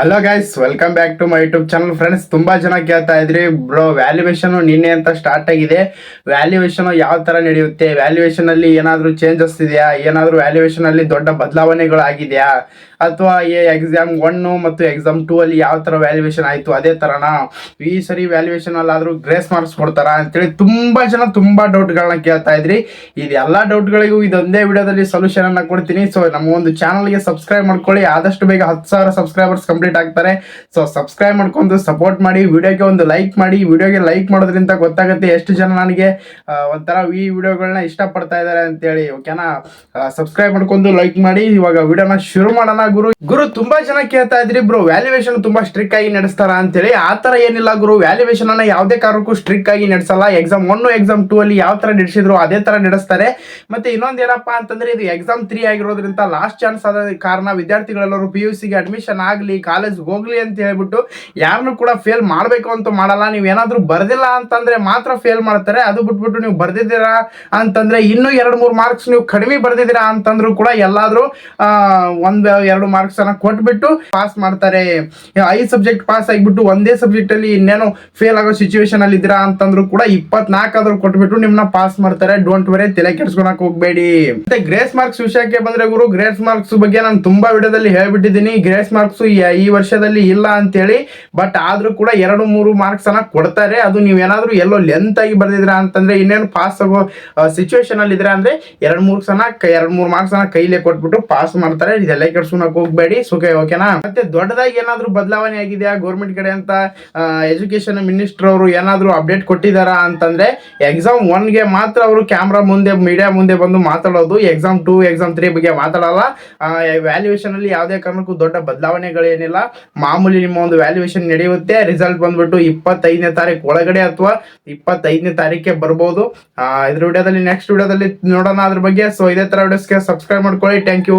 Hello guys welcome back to my YouTube channel friends ತುಂಬಾ ಜನ ಕೇಳ್ತಾ ಇದ್ರಿ ಬ್ರೋ ವ್ಯಾಲ್ಯೂಯೇಷನ್ ನಿನ್ನೆ ಅಂತ ಸ್ಟಾರ್ಟ್ ಆಗಿದೆ. ವ್ಯಾಲ್ಯೂಯೇಷನ್ ಯಾವ ತರ ನಡೆಯುತ್ತೆ? ವ್ಯಾಲ್ಯೂಯೇಷನ್ ಅಲ್ಲಿ ಏನಾದ್ರು ಚೇಂಜಸ್ ಇದೆಯಾ? ಏನಾದ್ರು ವ್ಯಾಲ್ಯೂಯೇಷನ್ ಅಲ್ಲಿ ದೊಡ್ಡ ಬದಲಾವಣೆಗಳು ಆಗಿದೆಯಾ ಅಥವಾ ಎಕ್ಸಾಮ್ ಒನ್ ಮತ್ತು ಎಕ್ಸಾಮ್ ಟೂ ಅಲ್ಲಿ ಯಾವ ತರ ವ್ಯಾಲ್ಯೂಯೇಷನ್ ಆಯ್ತು? ಅದೇ ತರನ? ಈ ಸರಿ ವ್ಯಾಲ್ಯೂಯೇಷನ್ ಅಲ್ಲಿ ಆದ್ರೂ ಗ್ರೇಸ್ ಮಾರ್ಕ್ಸ್ ಕೊಡ್ತಾರಾ ಅಂತೇಳಿ ತುಂಬಾ ಜನ ತುಂಬಾ ಡೌಟ್ ಗಳನ್ನ ಕೇಳ್ತಾ ಇದ್ರಿ. ಇದೆಲ್ಲಾ ಡೌಟ್ ಗಳಿಗೂ ಇದೊಂದೇ ವಿಡಿಯೋದಲ್ಲಿ ಸೊಲ್ಯೂಷನ್ ಅನ್ನ ಕೊಡ್ತೀನಿ. ಸೊ ನಮ್ಮ ಒಂದು ಚಾನಲ್ಗೆ ಸಬ್ಸ್ಕ್ರೈಬ್ ಮಾಡ್ಕೊಳ್ಳಿ. ಆದಷ್ಟು ಬೇಗ ಹತ್ತು ಸಾವಿರ ಸಬ್ಸ್ಕ್ರೈಬರ್ಸ್ ಕಂಪ್ಲೀಟ್ ಆಗ್ತಾರೆ. ಸೊ ಸಬ್ಸ್ಕ್ರೈಬ್ ಮಾಡ್ಕೊಂಡು ಸಪೋರ್ಟ್ ಮಾಡಿ ವಿಡಿಯೋಗೆ ಒಂದು ಲೈಕ್ ಮಾಡಿ ವಿಡಿಯೋಗೆ ಲೈಕ್ ಮಾಡೋದ್ರಿಂದ ಗೊತ್ತಾಗುತ್ತೆ ಎಷ್ಟು ಜನ ನನಗೆ ಒಂಥರ ಈ ವಿಡಿಯೋಗಳನ್ನ ಇಷ್ಟಪಡ್ತಾ ಇದ್ದಾರೆ ಅಂತೇಳಿ ಓಕೆನಾ ಸಬ್ಸ್ಕ್ರೈಬ್ ಮಾಡ್ಕೊಂಡು ಲೈಕ್ ಮಾಡಿ. ಇವಾಗ ವಿಡಿಯೋನ ಶುರು ಮಾಡೋಣ ಗುರು. ಗುರು, ತುಂಬಾ ಜನ ಕೇಳ್ತಾ ಇದ್ರಿ ಬ್ರೋ ವ್ಯಾಲ್ಯೂಯೇಷನ್ ತುಂಬಾ ಸ್ಟ್ರಿಕ್ ಆಗಿ ನಡೆಸ್ತಾರ ಅಂತೇಳಿ. ಆ ತರ ಏನಿಲ್ಲ ಗುರು. ವ್ಯಾಲ್ಯೂಯೇಷನ್ ಅನ್ನ ಯಾವುದೇ ಕಾರಣಕ್ಕೂ ಸ್ಟ್ರಿಕ್ ಆಗಿ ನಡೆಸಲ್ಲ. ಎಕ್ಸಾಮ್ ಒನ್ ಎಕ್ಸಾಮ್ ಟೂ ಅಲ್ಲಿ ಯಾವ ತರ ನಡೆಸಿದ್ರು ಅದೇ ತರ ನಡೆಸ್ತಾರೆ. ಮತ್ತೆ ಇನ್ನೊಂದ್ ಏನಪ್ಪಾ ಅಂತಂದ್ರೆ ಇದು ಎಕ್ಸಾಮ್ ತ್ರೀ ಆಗಿರೋದ್ರಿಂದ ಲಾಸ್ಟ್ ಚಾನ್ಸ್ ಆದ ಕಾರಣ ವಿದ್ಯಾರ್ಥಿಗಳೆಲ್ಲರೂ ಪಿ ಯು ಸಿಗೆ ಅಡ್ಮಿಷನ್ ಆಗಲಿ ಕಾಲೇಜ್ ಹೋಗ್ಲಿ ಅಂತ ಹೇಳ್ಬಿಟ್ಟು ಯಾರನ್ನು ಕೂಡ ಫೇಲ್ ಮಾಡಬೇಕು ಅಂತ ಮಾಡಲ್ಲ. ನೀವು ಏನಾದ್ರೂ ಬರ್ದಿಲ್ಲ ಅಂತಂದ್ರೆ ಮಾತ್ರ ಫೇಲ್ ಮಾಡ್ತಾರೆ. ಅದು ಬಿಟ್ಬಿಟ್ಟು ನೀವು ಬರ್ದಿದ್ದೀರಾ ಅಂತಂದ್ರೆ ಇನ್ನೂ ಎರಡು ಮೂರು ಮಾರ್ಕ್ಸ್ ನೀವು ಕಡಿಮೆ ಬರ್ದಿದ್ದೀರಾ ಅಂತಂದ್ರು ಕೂಡ ಎಲ್ಲಾದ್ರೂ ಒಂದ್, ಎರಡು ಮಾರ್ಕ್ಸ್ ಅನ್ನ ಕೊಟ್ಬಿಟ್ಟು ಪಾಸ್ ಮಾಡ್ತಾರೆ. ಐದು ಸಬ್ಜೆಕ್ಟ್ ಪಾಸ್ ಆಗಿಬಿಟ್ಟು ಒಂದೇ ಸಬ್ಜೆಕ್ಟ್ ಅಲ್ಲಿ ಇನ್ನೇನು ಫೇಲ್ ಆಗೋ ಸಿಚುವೇಶನ್ ಅಲ್ಲಿ ಇದ್ದೀರಾ ಅಂತಂದ್ರು ಕೂಡ ಇಪ್ಪತ್ನಾಲ್ಕಾದ್ರೂ ಕೊಟ್ಬಿಟ್ಟು ನಿಮ್ನ ಪಾಸ್ ಮಾಡ್ತಾರೆ. ಡೋಂಟ್ ವರಿ ತಲೆ ಕೆಡ್ಸ್ಕೊಳಕ್ ಹೋಗ್ಬೇಡಿ. ಮತ್ತೆ ಗ್ರೇಸ್ ಮಾರ್ಕ್ಸ್ ವಿಷಯಕ್ಕೆ ಬಂದ್ರೆ ಗುರು ಗ್ರೇಸ್ ಮಾರ್ಕ್ಸ್ ಬಗ್ಗೆ ನಾನು ತುಂಬಾ ವಿಡಿಯೋದಲ್ಲಿ ಹೇಳ್ಬಿಟ್ಟಿದ್ದೀನಿ. ಗ್ರೇಸ್ ಮಾರ್ಕ್ಸ್ ಈ ವರ್ಷದಲ್ಲಿ ಇಲ್ಲ ಅಂತೇಳಿ ಬಟ್ ಆದ್ರೂ ಕೂಡ ಎರಡು ಮೂರು ಮಾರ್ಕ್ಸ್ ಅನ್ನ ಕೊಡ್ತಾರೆ. ಅದು ನೀವು ಏನಾದರೂ ಎಲ್ಲೋ ಲೆಂತ್ ಆಗಿ ಅಂತಂದರೆ ಅಂತಂದ್ರೆ ಇನ್ನೇನು ಪಾಸ್ ಆಗೋ ಸಿಚುವೇಶನಲ್ಲಿದ್ದೀರಾ ಅಂದರೆ ಎರಡ್ ಮೂರು ಸಲ ಎರಡ್ ಮೂರು ಮಾರ್ಕ್ಸ್ ಅನ್ನ ಕೈಲೇ ಕೊಟ್ಬಿಟ್ಟು ಪಾಸ್ ಮಾಡ್ತಾರೆ. ಇದೆಲ್ಲ ಕೆಡ್ಸ್ಕೊಳಕ್ ಹೋಗ್ಬೇಡಿ. ಸುಖ ಓಕೆನಾ ಮತ್ತೆ ದೊಡ್ಡದಾಗಿ ಏನಾದರೂ ಬದಲಾವಣೆ ಆಗಿದೆಯಾ ಗೌರ್ಮೆಂಟ್ ಕಡೆ ಅಂತ? ಎಜುಕೇಶನ್ ಮಿನಿಸ್ಟರ್ ಅವರು ಏನಾದರೂ ಅಪ್ಡೇಟ್ ಕೊಟ್ಟಿದ್ದಾರಾ ಅಂತಂದ್ರೆ ಎಕ್ಸಾಮ್ ಒನ್ಗೆ ಮಾತ್ರ ಅವರು ಕ್ಯಾಮ್ರಾ ಮುಂದೆ ಮೀಡಿಯಾ ಮುಂದೆ ಬಂದು ಮಾತಾಡೋದು. ಎಕ್ಸಾಮ್ ಟೂ ಎಕ್ಸಾಮ್ ತ್ರೀ ಬಗ್ಗೆ ಮಾತಾಡಲ್ಲ. ವ್ಯಾಲ್ಯೂಯೇಷನ್ ಅಲ್ಲಿ ಯಾವುದೇ ಕಾರಣಕ್ಕೂ ದೊಡ್ಡ ಬದಲಾವಣೆಗಳೇನಿಲ್ಲ. ಮಾಮೂಲಿ ನಿಮ್ಮ ಒಂದು ವ್ಯಾಲ್ಯೂಯೇಷನ್ ನಡೆಯುತ್ತೆ. ರಿಸಲ್ಟ್ ಬಂದ್ಬಿಟ್ಟು ಇಪ್ಪತ್ತೈದನೇ ತಾರೀಕು ಒಳಗಡೆ ಅಥವಾ ಇಪ್ಪತ್ತೈದನೇ ತಾರೀಕೆ ಬರ್ಬೋದು. ಇದ್ರ ವಿಡಿಯೋದಲ್ಲಿ ನೆಕ್ಸ್ಟ್ ವಿಡಿಯೋದಲ್ಲಿ ನೋಡೋಣ ಅದ್ರ ಬಗ್ಗೆ. ಸೊ ಇದೇ ತರ ವಿಡಿಯೋಸ್ಗೆ ಸಬ್ಸ್ಕ್ರೈಬ್ ಮಾಡ್ಕೊಳ್ಳಿ. Thank you